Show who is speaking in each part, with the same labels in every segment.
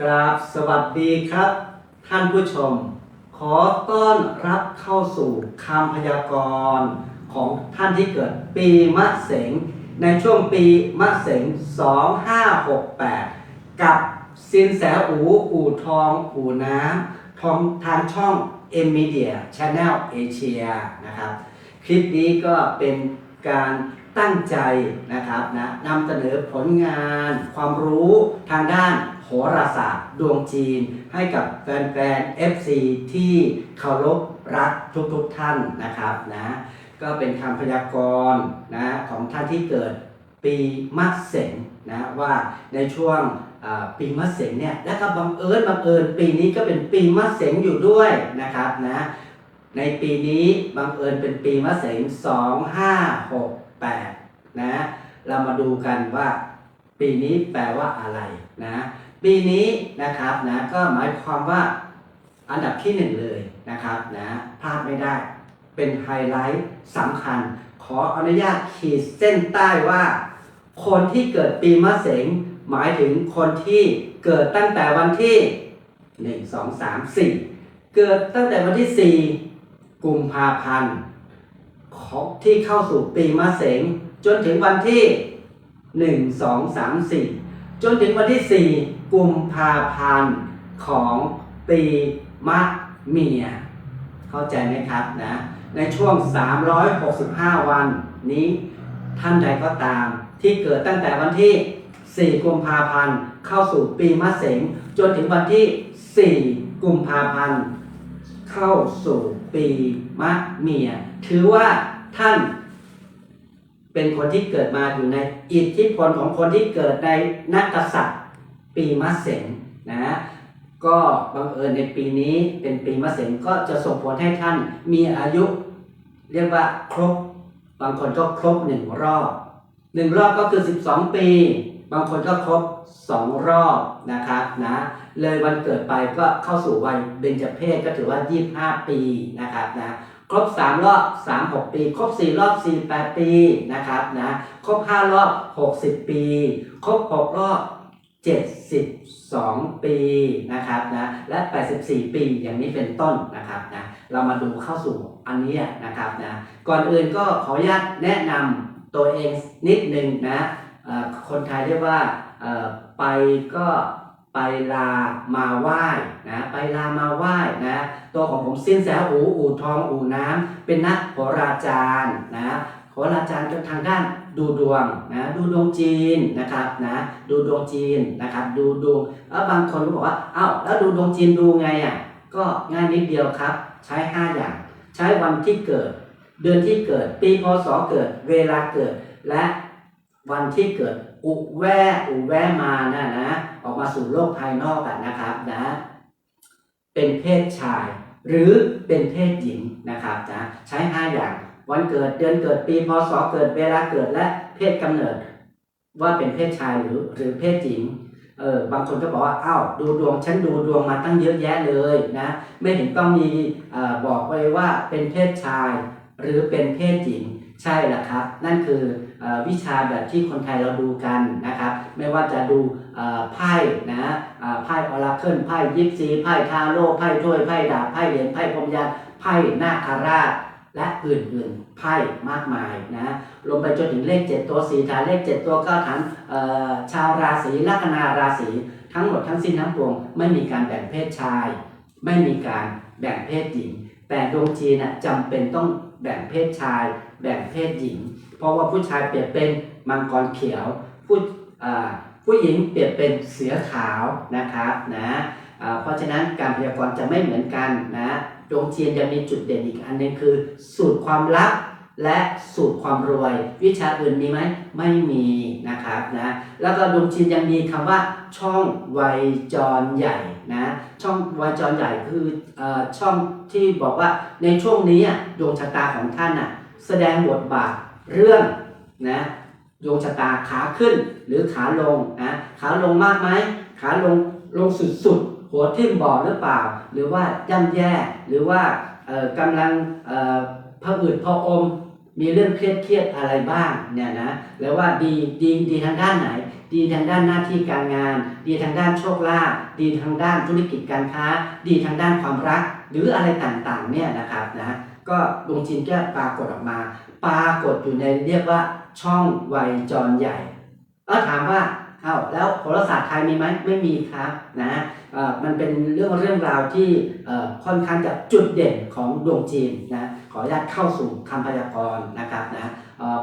Speaker 1: กราบสวัสดีครับ ท่านผู้ชม ขอต้อนรับเข้าสู่คำพยากรณ์ของท่านที่เกิดปีมะเสงในช่วงปีมะเสง2568 กับสินแสอูอู่ทองอู่น้ำทองทางช่อง m m e d i a Channel Asia นะครับ คลิปนี้ก็เป็นการตั้งใจนะครับนะนำเสนอผลงาน ความรู้ทางด้าน โหราศาสตร์ดวงจีน ให้กับแฟนๆ FC ที่เคารพรักทุกๆท่านนะครับนะก็เป็นคำพยากรณ์นะของท่านที่เกิดปีมะเสงนะว่าในช่วงปีมะเสงเนี่ยและก็บังเอิญบังเอิญปีนี้ก็เป็นปีมะเสงอยู่ด้วยนะครับนะในปีนี้บังเอิญเป็นปีมะเสง2568นะเรามาดูกันว่าปีนี้แปลว่าอะไรนะ ปีนี้นะครับนะก็หมายความว่าอันดับที่หนึ่งเลยนะครับนะพลาดไม่ได้เป็นไฮไลท์สำคัญ ขออนุญาตขีดเส้นใต้ว่า คนที่เกิดปีมะเสงหมายถึงคนที่เกิดตั้งแต่วันที่ 1 2 3 4 เกิดตั้งแต่วันที่ 4 กุมภาพันธ์ที่เข้าสู่ปีมะเสงจนถึงวันที่ 1 2 3 4 จนถึงวันที่ 4 กุมภาพันธ์ของปีมะเมีย เข้าใจไหมครับนะ ในช่วง 365 วันนี้ท่านใดก็ตามที่เกิดตั้งแต่วันที่ 4 กุมภาพันธ์ เข้าสู่ปีมะเสงจนถึงวันที่ 4 กุมภาพันธ์ เข้าสู่ปีมะเมีย ถือว่าท่านเป็นคนที่เกิดมาอยู่ในอิทธิพลของคนที่เกิดในนักษัตริย์ ปีมะเสงนะ ก็บังเอิญในปีนี้เป็นปีมะเสงก็จะส่งผลให้ท่านมีอายุ เรียกว่าครบบางคนก็ครบหนึ่งรอบหนึ่งรอบก็คือ 12 ปี บางคนก็ครบ 2 รอบนะครับนะเลยวันเกิดไปก็เข้าสู่วัยเบญจเพศก็ถือว่า 25 ปีนะครับนะครบ 3 รอบ 3 6 ปี ครบ 4 รอบ 48 ปีนะครับนะครบ 5 รอบ 60 ปี ครบ 6 รอบ 72 ปีนะครับนะและ 84 ปีอย่างนี้เป็นต้นนะครับนะเรามาดูเข้าสู่อันนี้นะครับนะก่อนอื่นก็ขออนุญาตแนะนำตัวเองนิดนึงนะคนไทยเรียกว่าไปก็ไปลามาไหว้นะไปลามาไหว้นะตัวของผมสิ้นแสอู อู่ทองอู่น้ำเป็นนักโหราจารย์นะโหราจารย์ก็ทางด้าน ดูดวงนะดูดวงจีนนะครับนะดูดวงจีนนะครับดูดวงแล้วบางคนก็บอกว่าเอ้าแล้วดูดวงจีนดูไงอะก็ง่ายนิดเดียวครับ ใช้ 5 อย่าง ใช้วันที่เกิด เดือนที่เกิด ปีพศเกิด เวลาเกิด และวันที่เกิดอุแวอุแวมานะนะ ออกมาสู่โลกภายนอกกันนะครับนะ เป็นเพศชาย หรือเป็นเพศหญิงนะครับนะใช้ 5 อย่าง วันเกิดเดือนเกิดปีพศเกิดเวลาเกิดและเพศกำเนิด ว่าเป็นเพศชายหรือหรือเพศหญิงเออบางคนก็บอกว่าอ้าวดูดวงฉันดูดวงมาตั้งเยอะแยะเลยนะไม่เห็นต้องมีออบอกไว้ว่าเป็นเพศชายหรือเป็นเพศหญิงใช่ละครับ นั่นคือออวิชาแบบที่คนไทยเราดูกันนะครับไม่ว่าจะดูไพ่นะไพ่ออราเคิลไพ่ยิปซีไพ่ทาโร่ไพ่ถ้วยไพ่ดาบไพ่เหรียญไพ่พรมยันไพ่นาคาราช และอื่นๆไพ่มากมายนะลงไปจนถึงเลข 7 ตัว 4 ฐานเลข 7 ตัว 9 ฐานชาวราศีลัคนาราศีทั้งหมดทั้งสิ้นทั้งปวงไม่มีการแบ่งเพศชาย ไม่มีการแบ่งเพศหญิง แต่ดวงจีนน่ะจำเป็นต้องแบ่งเพศชาย แบ่งเพศหญิง เพราะว่าผู้ชายเปรียบเป็นมังกรเขียวผู้ผู้หญิงเปรียบเป็นเสือขาวนะครับนะเพราะฉะนั้นการพยากรณ์จะไม่เหมือนกันนะ ดวงจีนจะมีจุดเด่นอีกอันหนึงคือ สูตรความลับและสูตรความรวย วิชาอื่นมีไหมไม่มีนะครับนะแล้วก็ดวงจีนยังมีคำว่าช่องวัยจรใหญ่นะช่องวัยจรใหญ่คืออช่องที่บอกว่าในช่วงนี้ดวงชะตาของท่านอะแสดงบทบาทเรื่องนะดวงชะตาขาขึ้นหรือขาลงนะขาลงมากไหมขาลงลงสุด หัวทิ่มบ่อหรือเปล่า หรือว่าย่ำแย่ หรือว่าเอ่อกำลังเอ่อพะอืดพะอม มีเรื่องเครียดเครียดอะไรบ้างเนี่ยนะแล้วว่าดีดีดีทางด้านไหน ดีทางด้านหน้าที่การงาน ดีทางด้านโชคลาภดีทางด้านธุรกิจการค้า ดีทางด้านความรัก หรืออะไรต่างๆเนี่ยนะครับนะก็ดวงจีนก็ปรากฏออกมา ปรากฏอยู่ในเรียกว่าช่องวัยจรใหญ่เออถามว่า อ้าแล้วโหราศาสตร์ไทยมีไหมไม่มีครับนะมันเป็นเรื่องเรื่องราวที่ค่อนข้างจะจุดเด่นของดวงจีนนะขออนุญาตเข้าสู่คำพยากรณ์นะครับนะ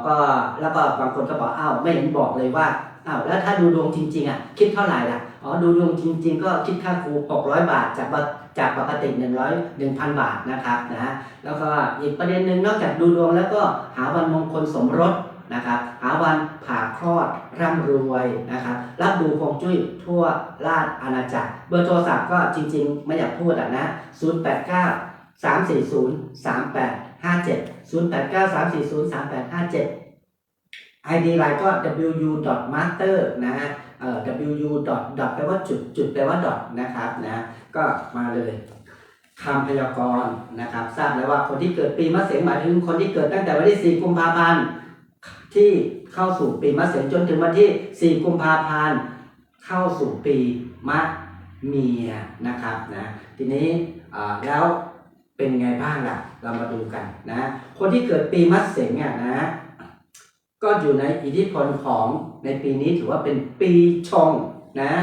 Speaker 1: ก็แล้วก็บางคนก็บอกอ้าวไม่เห็นบอกเลยว่าอ้าวแล้วถ้าดูดวงจริงๆอะคิดเท่าไหร่ล่ะอ๋อดูดวงจริง ๆ ก็คิดค่าครู600 บาทจากปกจากปกติ 100 1,000 บาทนะครับนะแล้วก็อีกประเด็นหนึ่งนอกจากดูดวงแล้วก็หาวันมงคลสมรส นะครับหาวันผ่าคลอดร่ำรวยนะครับรับดูคงจุ้ยทั่วราชอาณาจักร เบอร์โทรศัพท์ก็จริงๆ ไม่อยากพูดอะนะ 089 340 3857 089 340 3857 ID ไลน์ก็ wu.master นะฮะเอ่อ wu. dot dot แปลว่าจุดจุดแปลว่า dot นะครับนะก็มาเลยคำพยากรณ์นะครับ ทราบแล้วว่าคนที่เกิดปีมะเสงหมายถึงคนที่เกิดตั้งแต่วันที่ 4 กุมภาพันธ์ ที่เข้าสู่ปีมะเสงจนถึงวันที่ 4 กุมภาพันธ์เข้าสู่ปีมะเมียนะครับนะทีนี้แล้วเป็นไงบ้างล่ะ เรามาดูกันนะ คนที่เกิดปีมะเสงอะนะ ก็อยู่ในอิทธิพลของในปีนี้ถือว่าเป็นปีชงนะ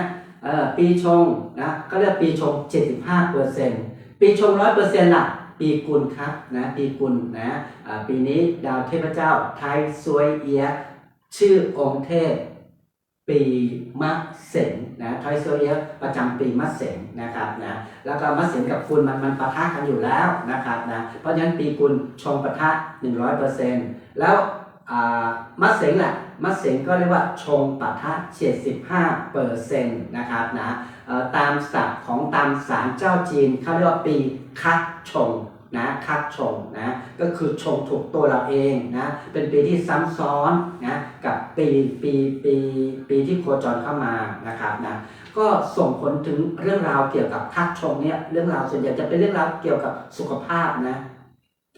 Speaker 1: ปีชงนะก็เรียกปีชง 75เปอร์เซ็นต์ปีชงร้อยเปอร์เซ็นต์ล่ะ ปีกุลครับนะปีกุลนะปีนี้ดาวเทพเจ้าไทยซวยเอีย ชื่อองค์เทพ ปีมะเสงนะไทยซวยเอียประจำปีมะเสงนะครับนะแล้วก็มะเสงกับกุลมันมันปะทะกันอยู่แล้วนะครับนะเพราะฉะนั้นปีกุลชงปะทะ 100%แล้วอ่ามะเสงแหละมะเสงก็เรียกว่าชงปะทะ75%นะครับนะตามศัพท์ของตามศาลเจ้าจีนเขาเรียกว่าปีคักชง นะคักชงนะก็คือชงถูกตัวเราเองนะเป็นปีที่ซ้ำซ้อนนะกับปีปีปีปีที่โคจรเข้ามานะครับนะก็ส่งผลถึงเรื่องราวเกี่ยวกับคักชงเนี่ยเรื่องราวส่วนใหญ่จะเป็นเรื่องราวเกี่ยวกับสุขภาพนะ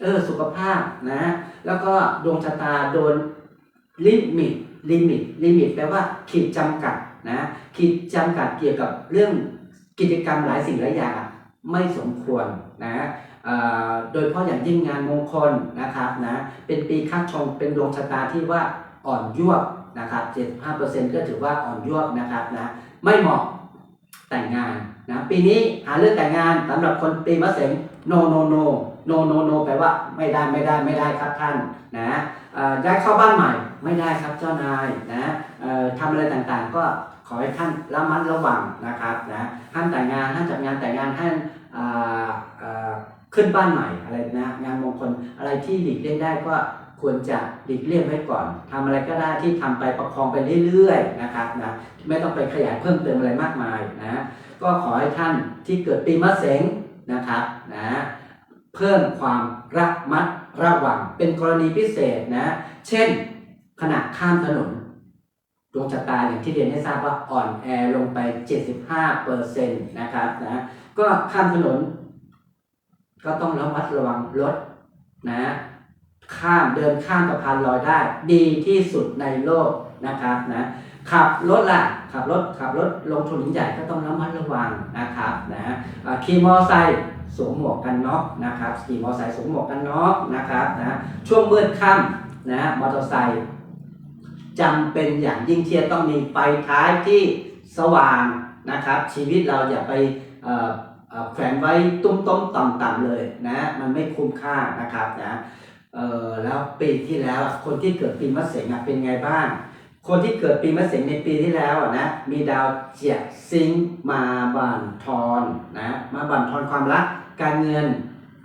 Speaker 1: เออสุขภาพนะแล้วก็ดวงชะตาโดนลิมิตลิมิตลิมิตแปลว่าขีดจำกัดนะขีดจำกัดเกี่ยวกับเรื่องกิจกรรมหลายสิ่งหลายอย่างไม่สมควรนะ โดยเฉพาะอย่างยิ่งงานมงคลนะครับนะเป็นปีคัดชงเป็นดวงชะตาที่ว่าอ่อนยวบนะครับ75%ก็ถือว่าอ่อนยวบนะครับนะไม่เหมาะแต่งงานนะปีนี้หาเรื่องแต่งงานสำหรับคนปีมะเสง no no no no no no แปลว่าไม่ได้ไม่ได้ไม่ได้ครับท่านนะย้ายเข้าบ้านใหม่ไม่ได้ครับเจ้านายนะทำอะไรต่างๆ ก็ขอให้ท่านระมัดระวังนะครับนะห้ามแต่งงานห้ามจัดงานแต่งงานห้ามอ่าอ่า ขึ้นบ้านใหม่อะไรนะงานมงคลอะไรที่หลีกเลี่ยงได้ก็ควรจะหลีกเลี่ยงไว้ก่อนทำอะไรก็ได้ที่ทำไปประคองไปเรื่อยๆนะครับนะไม่ต้องไปขยายเพิ่มเติมอะไรมากมายนะก็ขอให้ท่านที่เกิดปีมะเสงนะครับนะเพิ่มความระมัดระวังเป็นกรณีพิเศษนะ เช่นขณะข้ามถนนดวงชะตาอย่างที่เรียนให้ทราบว่าอ่อนแอลงไป 75เปอร์เซ็นต์นะครับนะก็ข้ามถนน ก็ต้องระมัดระวังรถนะข้ามเดินข้ามสะพานลอยได้ ดีที่สุดในโลกนะครับนะขับรถล่ะขับรถขับรถลงถนนใหญ่ก็ต้องระมัดระวังนะครับนะขี่มอไซค์สวมหมวกกันน็อกนะครับขี่มอไซค์สวมหมวกกันน็อกนะครับนะช่วงมืดค่ำนะมอเตอร์ไซค์จำเป็นอย่างยิ่งเที่ต้องมีไฟท้ายที่สว่างนะครับ ชีวิตเราอย่าไป แขวนไว้ตุ้มต้มต่ำต่ำๆเลยนะ มันไม่คุ้มค่านะครับนะเออแล้วปีที่แล้วคนที่เกิดปีมะเสงเป็นไงบ้าง คนที่เกิดปีมะเสงในปีที่แล้วอะนะ มีดาวเจียซิงมาบันทอนนะมาบันทอนความรักการเงิน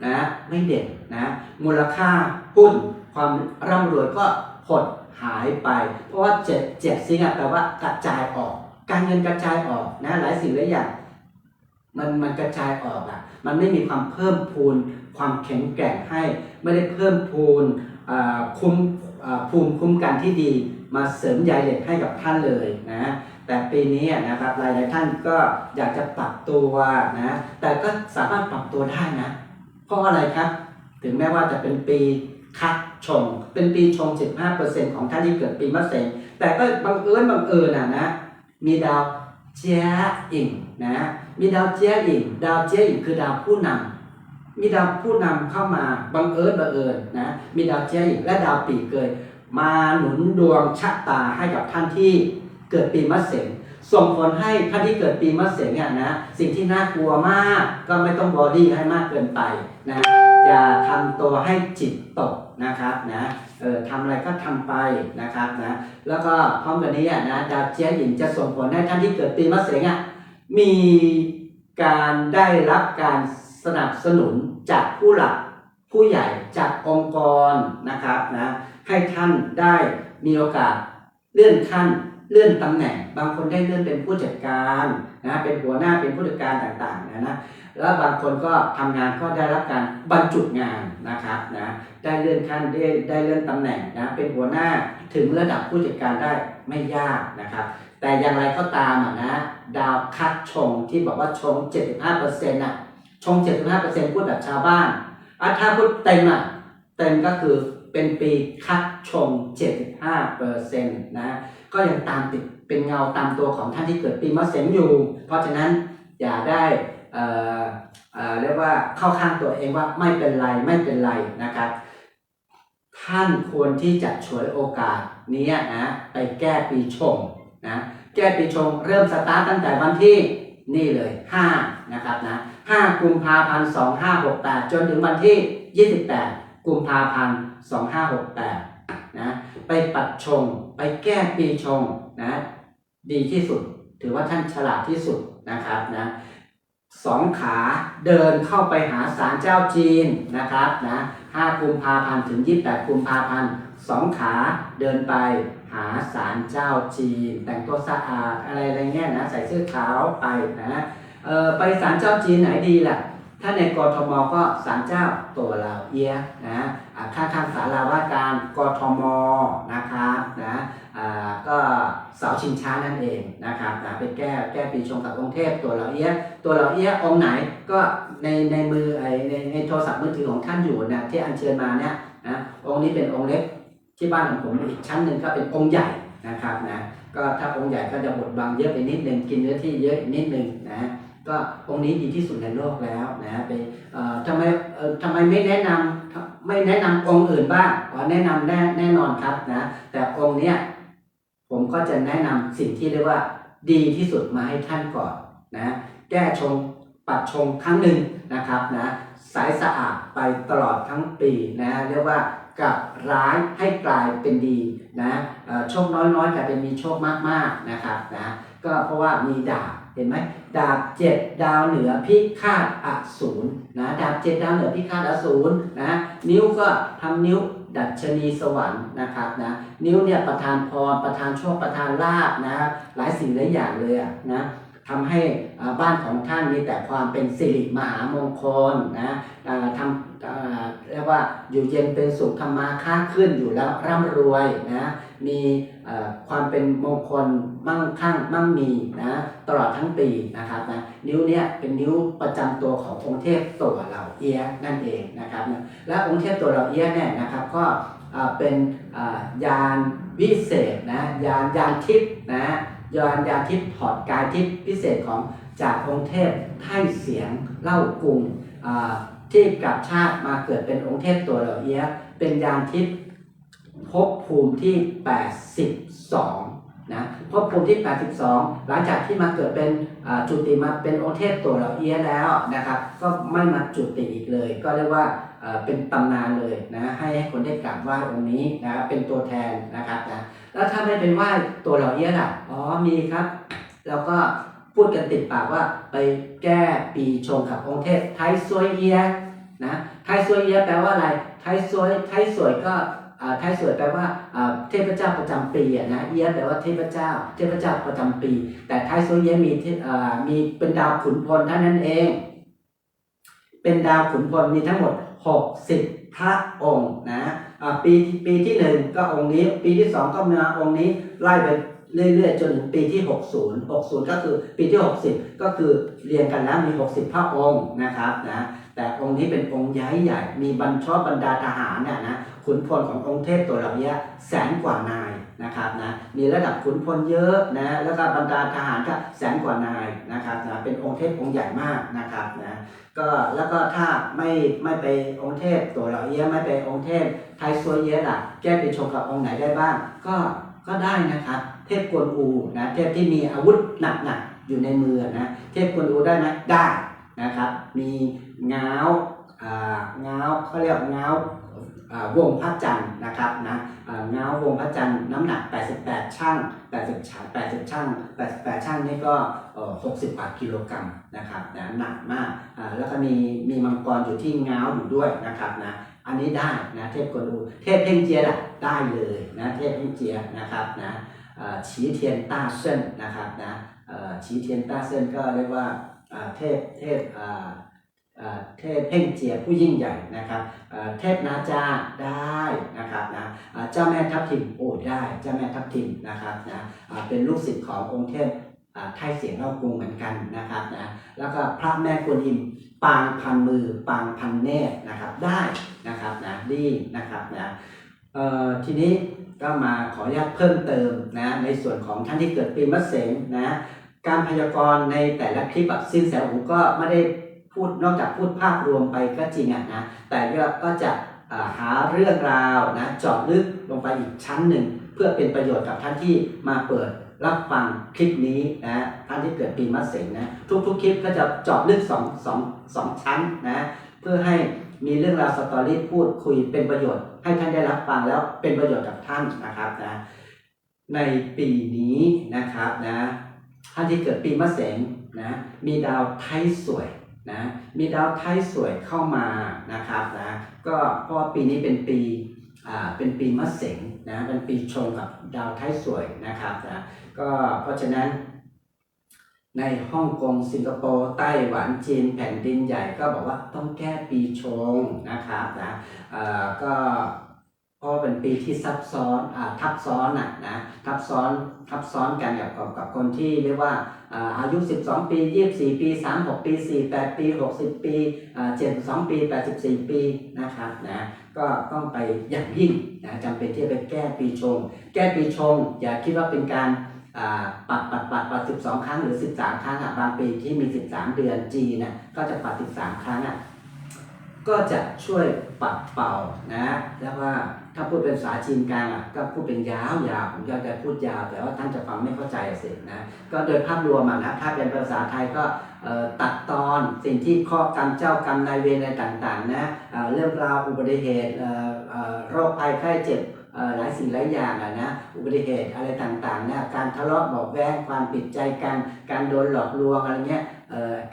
Speaker 1: นะไม่เด่นนะมูลค่าหุ้นความร่ำรวยก็หดหายไป เพราะว่าเจ็ดเจ็ดซิงแปลว่ากระจายออก การเงินกระจายออกนะหลายสิ่งหลายอย่าง มันมันกระจายออกอะ มันไม่มีความเพิ่มพูนความแข็งแกร่งให้ ไม่ได้เพิ่มพูนคุ้มภูมิคุ้มกันที่ดีมาเสริมใยเหล็กให้กับท่านเลยนะ แต่ปีนี้นะครับหลายๆท่านก็อยากจะปรับตัวนะ แต่ก็สามารถปรับตัวได้นะ เพราะอะไรครับ ถึงแม้ว่าจะเป็นปีคัดชง เป็นปีชง 15%ของท่านที่เกิดปีมะเสงแต่ก็บังเอิญบังเอิญอะนะ มีดาวเจียอิงนะ มีดาวเจียอิงดาวเจียอิงคือดาวผู้นำมีดาวผู้นำเข้ามาบังเอิญบังเอิญนะมีดาวเจียอิงและดาวปีเกยมาหนุนดวงชะตาให้กับท่านที่เกิดปีมะเสงส่งผลให้ท่านที่เกิดปีมะเสงอะนะสิ่งที่น่ากลัวมากก็ไม่ต้องบอดี้ให้มากเกินไปนะอย่าทำตัวให้จิตตกนะครับนะเออทำอะไรก็ทำไปนะครับนะแล้วก็พร้อมกันนี้นะดาวเจียหญิงจะส่งผลให้ท่านที่เกิดปีมะเสงอะ มีการได้รับการสนับสนุนจากผู้หลักผู้ใหญ่จากองค์กรนะครับนะให้ท่านได้มีโอกาสเลื่อนขั้นเลื่อนตำแหน่ง บางคนได้เลื่อนเป็นผู้จัดการนะเป็นหัวหน้าเป็นผู้จัดการต่างๆนะนะแล้วบางคนก็ทำงานก็ได้รับการบรรจุงานนะครับนะได้เลื่อนขั้นได้ได้เลื่อนตำแหน่งนะเป็นหัวหน้าถึงระดับผู้จัดการได้ไม่ยากนะครับ แต่อย่างไรก็ตามอะนะ ดาวคัดชงที่บอกว่าชง 75%น่ะชง 75%พูดแบบชาวบ้านอะถ้าพูดเต็มอะเต็มก็คือเป็นปีคัดชง 75%นะก็ยังตามติดเป็นเงาตามตัวของท่านที่เกิดปีมะเสงอยู่ เพราะฉะนั้นอย่าได้เอ่อเอ่อเรียกว่าเข้าข้างตัวเองว่าไม่เป็นไรไม่เป็นไรนะครับ ท่านควรที่จะฉวยโอกาสนี้นะไปแก้ปีชง นะแก้ปีชงเริ่มสตาร์ตตั้งแต่วันที่นี่เลย 5 นะครับนะ5กุมภาพันธ์2568 จนถึงวันที่ 28 กุมภาพันธ์2568 นะ ไปปัดชง ไปแก้ปีชงนะ ดีที่สุด ถือว่าท่านฉลาดที่สุดนะครับนะ สองขาเดินเข้าไปหาศาลเจ้าจีนนะครับนะห้ากุมภาพันธ์ถึงยี่แปดกุมภาพันธ์สองขาเดินไปหาศาลเจ้าจีน แต่งตัวสะอาดอะไรอะไรเงี้ยนะใส่เสื้อขาวไปนะเออไปศาลเจ้าจีนไหนดีล่ะ ถ้าในกรทมก็ศาลเจ้าตัวลาเอียนะ ข้างทางศาลาว่าการกทมนะครับนะก็เสาชิงช้านั่นเองนะครับนะไปแก้แก้ปีชงกับองค์เทพตัวลาเอี้ยตัวเราเอี้ยองไหนก็ในในมือไอในในโทรศัพท์มือถือของท่านอยู่นะที่อัญเชิญมาเนี่ยนะองค์นี้เป็นองค์เล็กที่บ้านของผมอีกชั้นหนึ่งก็เป็นองค์ใหญ่นะครับนะก็ถ้าองค์ใหญ่ก็จะบดบังเยอะไปนิดนึงกินเนื้อที่เยอะนิดนึงนะก็องค์นี้ดีที่สุดในโลกแล้วนะไปทำไมทำไมไม่แนะนำ ไม่แนะนำองค์อื่นบ้างอ๋อแนะนำแน่แน่นอนครับนะ แต่องค์เนี้ยผมก็จะแนะนำสิ่งที่เรียกว่า ดีที่สุดมาให้ท่านก่อนนะแก้ชงปัดชงครั้งหนึ่งนะครับนะสายสะอาดไปตลอดทั้งปีนะเรียกว่ากับร้ายให้กลายเป็นดีนะโชคน้อยๆกลายเป็นมีโชคมากๆนะครับนะก็เพราะว่ามีดาบเห็นไหม ดาบเจ็ดดาวเหนือพิฆาตอสูรนะดาบเจ็ดดาวเหนือพิฆาตอสูรนะนิ้วก็ทำนิ้วดัชนีสวรรค์นะครับนะนิ้วเนี่ยประทานพรประทานโชคประทานลาบนะหลายสิ่งหลายอย่างเลยอะนะทำให้บ้านของท่านมีแต่ความเป็นสิริมหามงคลนะทำเรียกว่าอยู่เย็นเป็นสุขธรรมาค้าขึ้นอยู่แล้วร่ำรวยนะ มีความเป็นมงคลมั่งคั่งมั่งมีนะตลอดทั้งปีนะครับนะนิ้วเนี้ยเป็นนิ้วประจำตัวขององค์เทพตัวเหล่าเอียนั่นเองนะครับนะและองค์เทพตัวเหล่าเอียเนี่ยนะครับก็เป็นยานวิเศษนะยานยานทิพย์นะยานยาทิพย์ถอดกายทิพย์พิเศษของจากองค์เทพไท่เสียงเล่ากรุงอ่าที่กลับชาติมาเกิดเป็นองค์เทพตัวเหล่าเอี้ยเป็นยานทิพย์ ภพภูมิที่ 82นะภพภูมิที่ 82 หลังจากที่มาเกิดเป็นจุติมาเป็นองค์เทพตัวเหล่าเอี้ยแล้วนะครับ ก็ไม่มาจุติอีกเลย ก็เรียกว่าเป็นตำนานเลยนะให้คนได้กราบไหว้องค์นี้นะครับเป็นตัวแทนนะครับนะแล้วถ้าไม่เป็นไหว่าตัวเหล่าเอี้ยล่ะอ๋อมีครับ แล้วก็พูดกันติดปากว่าไปแก้ปีชงกับองค์เทพไทยซวยเอียนะไทยซวยเอียแปลว่าอะไรไทยซวยไทยสวยก็ อ่าไทยสวยแปลว่าเทพเจ้าประจำปีนะเอียแปลว่าเทพเจ้า เทพเจ้าประจำปี แต่ไทยซวยเยมีมีเป็นดาวขุนพลเท่านั้นเอง เป็นดาวขุนพลมีทั้งหมด 60 พระองค์นะปีปีที่หนึ่งก็องค์นี้ ปีที่สองก็มาองค์นี้ไล่ไปเรื่อยๆจนถึงปีที่ 60 60 ก็คือปีที่ 60 ก็คือเรียงกันแล้วมี 60 พระองค์นะครับนะ แต่องค์นี้เป็นองค์ย้ายใหญ่ มีบรรชอบบรรดาทหารเนี่ยนะขุนพลขององค์เทพตัวเหล่านี้แสนกว่านายนะครับนะมีระดับขุนพลเยอะนะแล้วก็บรรดาทหารก็แสนกว่านายนะครับนะเป็นองค์เทพองค์ใหญ่มากนะครับนะก็แล้วก็ถ้าไม่ไม่ไปองค์เทพตัวเหล่านี้ไม่ไปองค์เทพไทยซวยเยอะล่ะแก้ไปชงกับองค์ไหนได้บ้าง ก็ก็ได้นะครับเทพกวนอูนะเทพที่มีอาวุธหนักๆอยู่ในมือนะเทพกวนอูได้ไหมได้ นะครับ มีเงาวอ่าง้าเขาเรียกเงาวงพระจันทร์นะครับนะอ่าง้าวงพระจันทร์น้ำหนัก 88 ช่าง 80ช่าง80ช่าง88 ช่างนี่ก็60กว่ากิโลกรัมนะครับนะหนักมากแล้วก็มีมีมังกรอยู่ที่เงาอยู่ด้วยนะครับนะอันนี้ได้นะเทพกนูเทพเพ่งเจียดอะได้เลยนะเทพเพ่งเจียนะครับนะเอ่อฉีเทียนต้าเซินนะครับนะเอ่อฉีเทียนต้าเซินก็เรียกว่า เทพเทพเทพเพ่งเจียผู้ยิ่งใหญ่นะครับเทพนาจาได้นะครับนะเจ้าแม่ทับทิมโอ้ได้เจ้าแม่ทับทิมนะครับนะเป็นลูกศิษย์ขององค์เทพอ่าไทยเสียงเล่ากรุงเหมือนกันนะครับนะแล้วก็พระแม่กวนอิมปางพันมือปางพันเนตรนะครับได้นะครับนะดีนะครับนะทีนี้ก็มาขออนุญาตเพิ่มเติมนะในส่วนของท่านที่เกิดปีมะเสงนะ การพยากรณ์ในแต่ละคลิปอะสินแสหูก็ไม่ได้พูดนอกจากพูดภาพรวมไปก็จริงอะนะ แต่ก็ก็จะหาเรื่องราวนะจาะลึกลงไปอีกชั้นหนึ่ง เพื่อเป็นประโยชน์กับท่านที่มาเปิดรับฟังคลิปนี้นะท่านที่เกิดปีมะเสงนะทุกๆคลิปก็จะจาะลึกสองสองสองชั้นนะเพื่อให้มีเรื่องราวสตอรี่พูดคุยเป็นประโยชน์ ให้ท่านได้รับฟังแล้วเป็นประโยชน์กับท่านนะครับนะในปีนี้นะครับนะ ท่านที่เกิดปีมะเสงนะมีดาวไทยสวยนะมีดาวไทยสวยเข้ามานะครับนะก็เพราะว่าปีนี้เป็นปีอ่าเป็นปีมะเสงนะเป็นปีชงกับดาวไทยสวยนะครับนะก็เพราะฉะนั้นในฮ่องกงสิงคโปร์ไต้หวันจีนแผ่นดินใหญ่ก็บอกว่าต้องแก้ปีชงนะครับนะอ่อก็ เพราะเป็นปีที่ซับซ้อนอ่าทับซ้อนอะนะทับซ้อนทับซ้อนกันกับกับกบคนที่เรียกว่าอาอายุ 12 ปี 24 ปี 36 ปี 48 ปี 60 ปี 72 ปี 84 ปีนะครับนะก็ต้องไปอย่างยิ่งนะจำเป็นที่จะไปแก้ปีชง แก้ปีชง อย่าคิดว่าเป็นการปัดปัดปัดปัด 12 ครั้งหรือ 13 ครั้งอะบางปีที่มี 13 เดือนจีนน่ะก็จะปัด 13 ครั้งอะก็จะช่วยปัดเป่านะแล้วว่า ถ้าพูดเป็นภาษาจีนกลางอะก็พูดเป็นยาวยาวผมก็จะพูดยาวแต่ว่าท่านจะฟังไม่เข้าใจสินะก็โดยภาพรวมอะนะถ้าเป็นภาษาไทยก็ตัดตอนสิ่งที่ข้อกรรมเจ้ากรรมนายเวรอะไรต่างๆนะเรื่องราวอุบัติเหตุโรคภัยไข้เจ็บหลายสิ่งหลายอย่างอะนะอุบัติเหตุอะไรต่างๆนะการทะเลาะเบอกแว้งความผิดใจกันการโดนหลอกลวงอะไรเงี้ย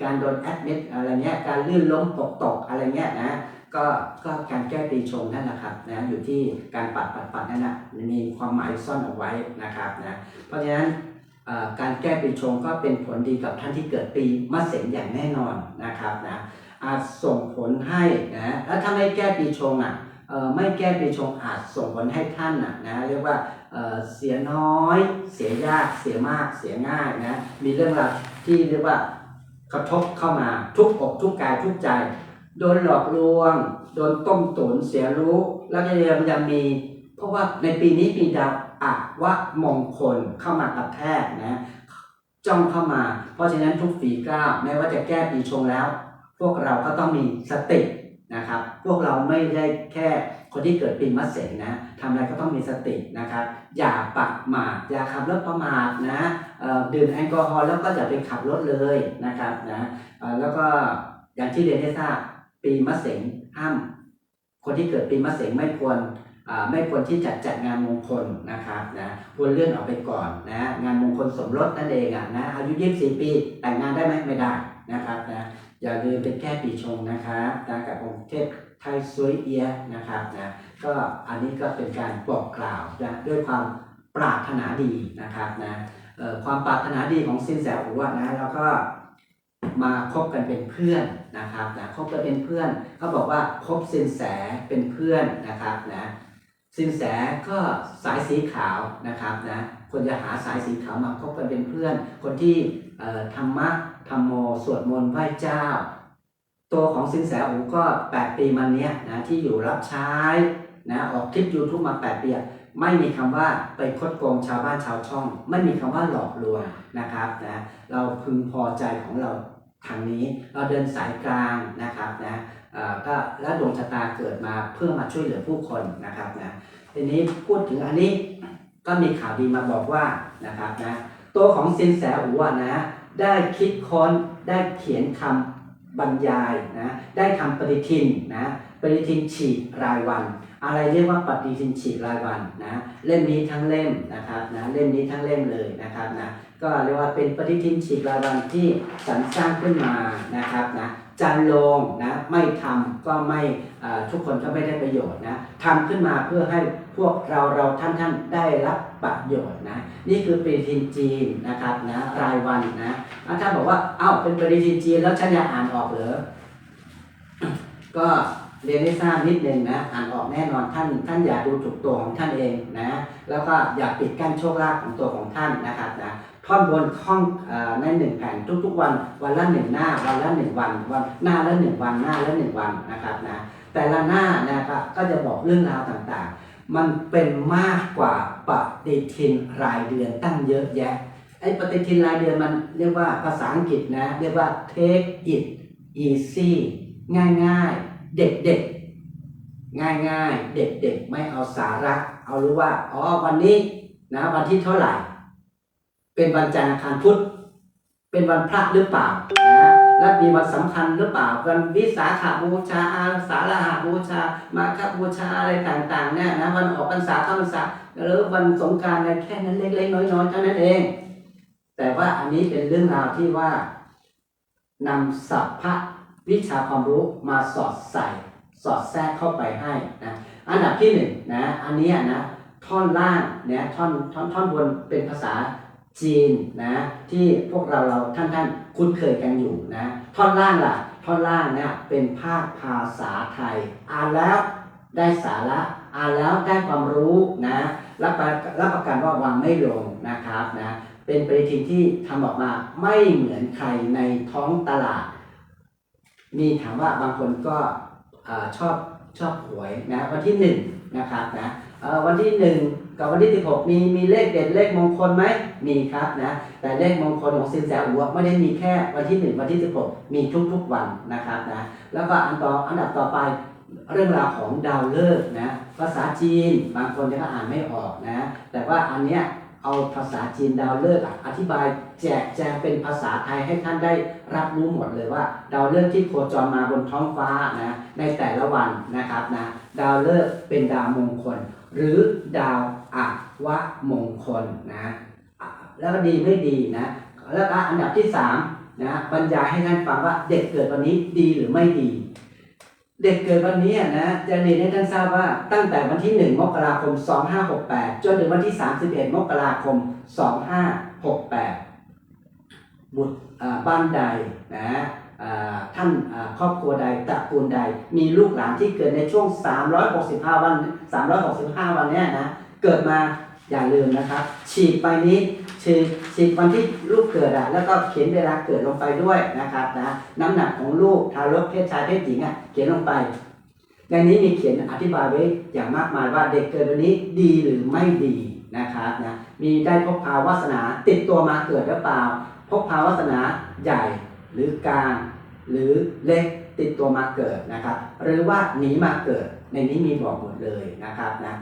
Speaker 1: การโดนแอดมิดอะไรเงี้ยการลื่นล้มตกตกอะไรเงี้ยนะ ก็ก็การแก้ปีชงนั่นนะครับนะอยู่ที่การปัดปัดปัดนั่นนะมีความหมายซ่อนเอาไว้นะครับนะเพราะฉะนั้นการแก้ปีชงก็เป็นผลดีกับท่านที่เกิดปีมะเสงอย่างแน่นอนนะครับนะอาจส่งผลให้นะแล้วถ้าไม่แก้ปีชงอะไม่แก้ปีชงอาจส่งผลให้ท่านนะนะเรียกว่าเอ่อเสียน้อย เสียยาก เสียมาก เสียง่ายนะมีเรื่องราวที่เรียกว่ากระทบเข้ามาทุกอกทุกกายทุกใจ โดนหลอกลวง โดนต้มตุ๋นเสียรู้ แล้วก็ยังยังมี เพราะว่าในปีนี้มีดาวอะวะมงคลเข้ามากระแทกนะจ้องเข้ามา เพราะฉะนั้นทุกฝีก้าวแม้ว่าจะแก้ปีชงแล้ว พวกเราก็ต้องมีสตินะครับ พวกเราไม่ได้แค่คนที่เกิดปีมะเสงนะทำอะไรก็ต้องมีสตินะครับ อย่าประมาอย่าขับรถประมาทนะเอ่อดื่มแอลกอฮอล์แล้วก็อย่าไปขับรถเลยนะครับนะแล้วก็อย่างที่เรียนให้ทราบ ปีมะเสงห้ามคนที่เกิดปีมะเสงไม่ควรไม่ควรที่จะจัดงานมงคลนะครับนะควรเลื่อนออกไปก่อนนะงานมงคลสมรสนั่นเองอะนะอายุ24 ปีแต่งงานได้ไหมไม่ได้นะครับนะอย่าลืมไปแก้ปีชงนะครับนะกับองค์เทพไทยซวยเอียนะครับนะก็อันนี้ก็เป็นการบอกกล่าวนะด้วยความปรารถนาดีนะครับนะความปรารถนาดีของสินแสอูอะนะแล้วก็ มาคบกันเป็นเพื่อนนะครับนะคบกันเป็นเพื่อนเขาบอกว่าคบสินแสเป็นเพื่อนนะครับนะสินแสก็สายสีขาวนะครับนะคนจะหาสายสีขาวมาคบกันเป็นเพื่อน คนที่ธรรมะธรรมโมสวดมนต์ไหว้เจ้า ตัวของสินแสอูก็ 8 ปีมาเนี้ยนะที่อยู่รับใช้นะออกคลิป YouTube มา 8 ปีอะ ไม่มีคำว่าไปคดโกงชาวบ้านชาวช่อง ไม่มีคำว่าหลอกลวงนะครับนะเราพึงพอใจของเราทางนี้เราเดินสายกลางนะครับนะก็และดวงชะตาเกิดมาเพื่อมาช่วยเหลือผู้คนนะครับนะทีนี้พูดถึงอันนี้ก็มีข่าวดีมาบอกว่านะครับนะตัวของสินแสอูอะนะได้คิดค้นได้เขียนคำ บรรยายนะได้ทำปฏิทินนะปฏิทินฉีกรายวัน อะไรเรียกว่าปฏิทินฉีกรายวันนะเล่มนี้ทั้งเล่มนะครับนะเล่มนี้ทั้งเล่มเลยนะครับนะก็เรียกว่าเป็นปฏิทินฉีกรายวันที่สรรสร้างขึ้นมานะครับนะ จันลงนะไม่ทำก็ไม่ทุกคนก็ไม่ได้ประโยชน์นะทำขึ้นมาเพื่อให้พวกเราเราท่านท่านได้รับประโยชน์นะนี่คือปฏิทินจีนนะครับนะรายวันนะอาจารย์บอกว่าเอ้าเป็นปฏิทินจีนแล้วฉันจะอ่านออกเหรอก็เรียนให้ทราบนิดนึงนะอ่านออกแน่นอนท่านท่านอย่าดูถูกตัวของท่านเองนะแล้วก็อย่าปิดกั้นโชคลาภของตัวของท่านนะครับนะ ท่อนบนข้องอในหนึ่งแผ่นทุกๆวัน วันละหนึ่งหน้า วันละหนึ่งวันวันหน้าละหนึ่งวันหน้าละหนึ่งวันนะครับนะแต่ละหน้านะครับก็จะบอกเรื่องราวต่างๆ มันเป็นมากกว่าปฏิทินรายเดือนตั้งเยอะแยะไอ้ปฏิทินรายเดือนมันเรียกว่าภาษาอังกฤษนะ เรียกว่า take it easy ง่ายง่ายๆเด็กเด็กง่ายง่ายๆเด็กเด็กๆไม่เอาสาระ เอารู้ว่าอ๋อวันนี้นะวันที่เท่าไหร่ เป็นวันจันทร์อังคารพุธเป็นวันพระหรือเปล่านะและมีวันสำคัญหรือเปล่า วันวิสาขบูชาอาสาฬหบูชา มาคบูชาอะไรต่างๆเนี่ยนะวันออกพรรษาเข้าพรรษาหรือวันสงการอะไรแค่นั้นเล็กๆน้อยๆเท่านั้นเอง แต่ว่าอันนี้เป็นเรื่องราวที่ว่านำสัพพะวิชาความรู้มาสอดใส่ สอดแทรกเข้าไปให้นะอันดับที่หนึ่งนะอันนี้นะท่อนล่างเนี่ยท่อนท่อนท่อนบนเป็นภาษา จีนนะที่พวกเราเราท่านท่านคุ้นเคยกันอยู่นะท่อนล่างล่ะ ท่อนล่างเนี่ยเป็นภาคภาษาไทย อ่านแล้วได้สาระอ่านแล้วได้ความรู้นะรับประรับประกันว่าวางไม่ลงนะครับนะเป็นปฏิทินที่ทำออกมาไม่เหมือนใครในท้องตลาด มีถามว่าบางคนก็อชอบชอบหวยนะวันที่หนึ่งนะครับนะวันที่หนึ่ง กับวันที่สิบหกมีมีเลขเด็ดเลขมงคลไหมมีครับนะแต่เลขมงคลของสินแสอัวไม่ได้มีแค่วันที่หนึ่งวันที่สิบหกมีทุกๆวันนะครับนะแล้วก็อันต่ออันดับต่อไปเรื่องราวของดาวฤกษ์นะภาษาจีนบางคนก็อ่านไม่ออกนะแต่ว่าอันเนี้ยเอาภาษาจีนดาวฤกษ์อะอธิบายแจกแจงเป็นภาษาไทยให้ท่านได้รับรู้หมดเลยว่า ดาวฤกษ์ที่โคจรมาบนท้องฟ้านะในแต่ละวันนะครับนะดาวฤกษ์เป็นดาวมงคล หรือดาวอัวมงคลนะแล้วก็ดีไม่ดีนะแล้วก็อันดับที่สามนะบรรยายให้ท่านฟังว่าเด็กเกิดวันนี้ดีหรือไม่ดี เด็กเกิดวันนี้นะจะเรียนให้ท่านทราบว่าตั้งแต่วันที่ 1 มกราคม 2568 จนถึงวันที่ 31 มกราคม 2568 บุตรบ้านใดนะ ท่านครอบครัวใดตระกูลใด มีลูกหลานที่เกิดในช่วง 365 วัน 365 วันนี้นะ เกิดมาอย่าลืมนะครับ ฉีกไปนี้ฉีกฉีกวันที่ลูกเกิดอะแล้วก็เขียนเวลาเกิดลงไปด้วยนะครับนะน้ำหนักของลูกทารกเพศชายเพศหญิงอะเขียนลงไป ในนี้มีเขียนอธิบายไว้อย่างมากมายว่าเด็กเกิดวันนี้ดีหรือไม่ดีนะครับนะมีได้พกพาวาสนาติดตัวมาเกิดหรือเปล่า พกพาวาสนาใหญ่ หรือกลางหรือเล็กติดตัวมาเกิดนะครับ หรือว่าหนีมาเกิดในนี้มีบอกหมดเลยนะครับนะ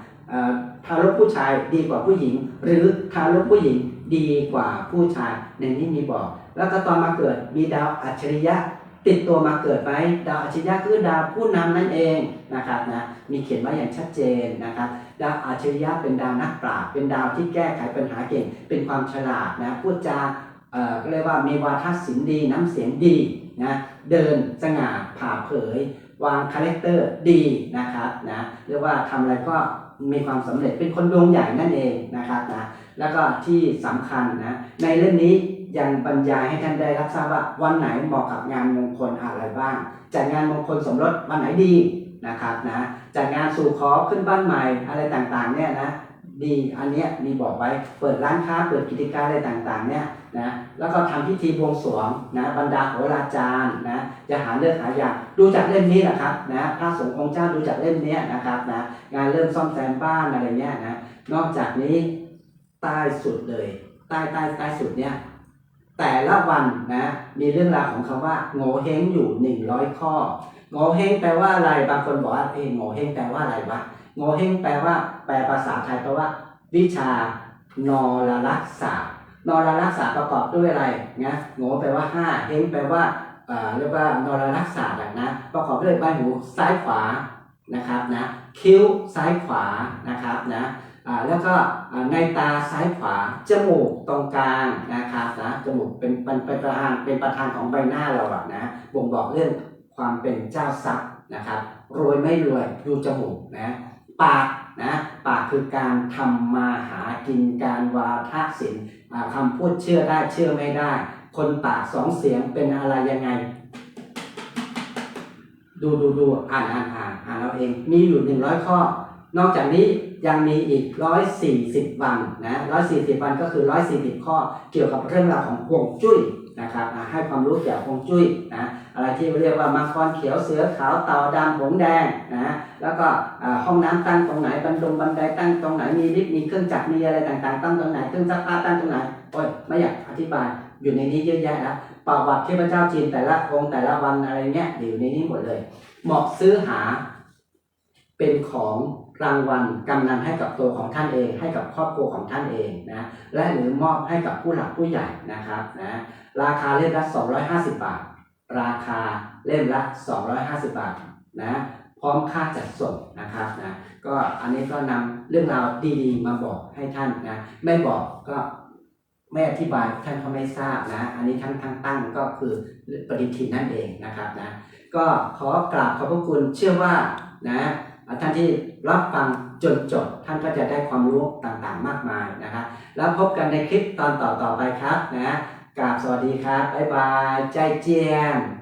Speaker 1: ทารกผู้ชายดีกว่าผู้หญิง หรือทารกผู้หญิงดีกว่าผู้ชายในนี้มีบอก แล้วก็ตอนมาเกิดมีดาวอัจฉริยะติดตัวมาเกิดไหมดาวอัจฉริยะคือดาวผู้นำนั่นเองนะครับนะมีเขียนไว้อย่างชัดเจนนะครับดาวอัจฉริยะเป็นดาวนักปราชญ์เป็นดาวที่แก้ไขปัญหาเก่ง เป็นความฉลาดนะพูดจา ก็เรียกว่ามีวาทศิลป์ดีน้ำเสียงดีนะเดินสง่าผ่าเผยวางคาแรคเตอร์ดีนะครับนะเรียกว่าทำอะไรก็มีความสำเร็จเป็นคนดวงใหญ่นั่นเองนะครับนะแล้วก็ที่สำคัญนะในเรื่องนี้ยังบรรยายให้ท่านได้รับทราบว่าวันไหนเหมาะกับงานมงคลอะไรบ้างจัดงานมงคลสมรสวันไหนดีนะครับนะจัดงานสู่ขอขึ้นบ้านใหม่อะไรต่างๆเนี่ยนะดีอันเนี้ยมีบอกไว้เปิดร้านค้าเปิดกิจการอะไรต่างๆเนี่ย นะแล้วก็ทำพิธีบวงสรวงนะบรรดาโหราจารย์นะจะหาเลือกหายากดูจากเล่มนี้แหละครับนะพระสงฆ์องค์เจ้าดูจากเล่มนี้นะครับนะงานเริ่มซ่อมแซมบ้านอะไรเนี้ยนะนอกจากนี้ใต้สุดเลยใต้ใต้ใต้สุดเนี่ยแต่ละวันนะมีเรื่องราวของคำว่าโง่เฮงอยู่หนึ่งร้อยข้อโง่เฮงแปลว่าอะไรบางคนบอกว่าเอ้โง่เฮงแปลว่าอะไรวะโง่เฮงแปลว่าแปลภาษาไทยแปลว่า วิชานอรรักษานอร นรักษาประกอบด้วยอะไรนะโง่แปลว่าห้าเฮงแปลว่าเรียกว่านอรรักษาแบบนะ ประกอบด้วยใบหูซ้ายขวานะครับนะคิ้วซ้ายขวานะครับนะแล้วก็ในตาซ้ายขวาจมูกตรงกลางนะครับนะจมูกเป็นเป็นเป็นประธานเป็นประธานของใบหน้าเราอะนะบ่งบอกเรื่องความเป็นเจ้าทรัพย์นะครับรวยไม่รวยดูจมูกนะปากนะ ปากคือการทำมาหากินการวาทศิลป์อ่าคำพูดเชื่อได้เชื่อไม่ได้ คนปากสองเสียงเป็นอะไรยังไง ดูดูดูอ่านอ่านอ่านอ่านเราเองมีอยู่หนึ่งร้อยข้อ นอกจากนี้ยังมีอีกร้อยสี่สิบวันนะร้อยสี่สิบวันก็คือร้อยสี่สิบข้อ เกี่ยวกับเรื่องราวของฮวงจุ้ยนะครับให้ความรู้เกี่ยวกับฮวงจุ้ยนะ อะไรที่เรียกว่ามังกรเขียวเสือขาวเต่าดำหงแดงนะแล้วก็ห้องน้ำตั้งตรงไหนบันดงบันไดตั้งตรงไหนมีลิฟต์มีเครื่องจักรมีอะไรต่างๆ ตั้งตรงไหนเครื่องซักผ้าตั้งตรงไหนโอ้ยไม่อยากอธิบายอยู่ในนี้เยอะแยะนะประวัติเทพเจ้าจีนแต่ละองค์แต่ละวันอะไรเงี้ยอยู่ในนี้หมดเลย เหมาะซื้อหาเป็นของรางวัลกำนันให้กับตัวของท่านเอง ให้กับครอบครัวของท่านเองนะและหรือมอบให้กับผู้หลักผู้ใหญ่นะครับนะราคาเล่มละ250 บาท ราคาเล่มละ 250 บาทนะพร้อมค่าจัดส่งนะครับนะก็อันนี้ก็นำเรื่องราวดีๆ มาบอกให้ท่านนะไม่บอกก็ไม่อธิบายท่านเขาไม่ทราบนะอันนี้ทั้งทั้งตั้งก็คือปฏิทินนั่นเองนะครับนะก็ขอกราบขอบพระคุณเชื่อว่านะท่านที่รับฟังจนจบท่านก็จะได้ความรู้ต่างๆมากมายนะครับแล้วพบกันในคลิปตอนต่อๆไปครับนะ กราบสวัสดีครับ บ๊ายบาย ใจเจียน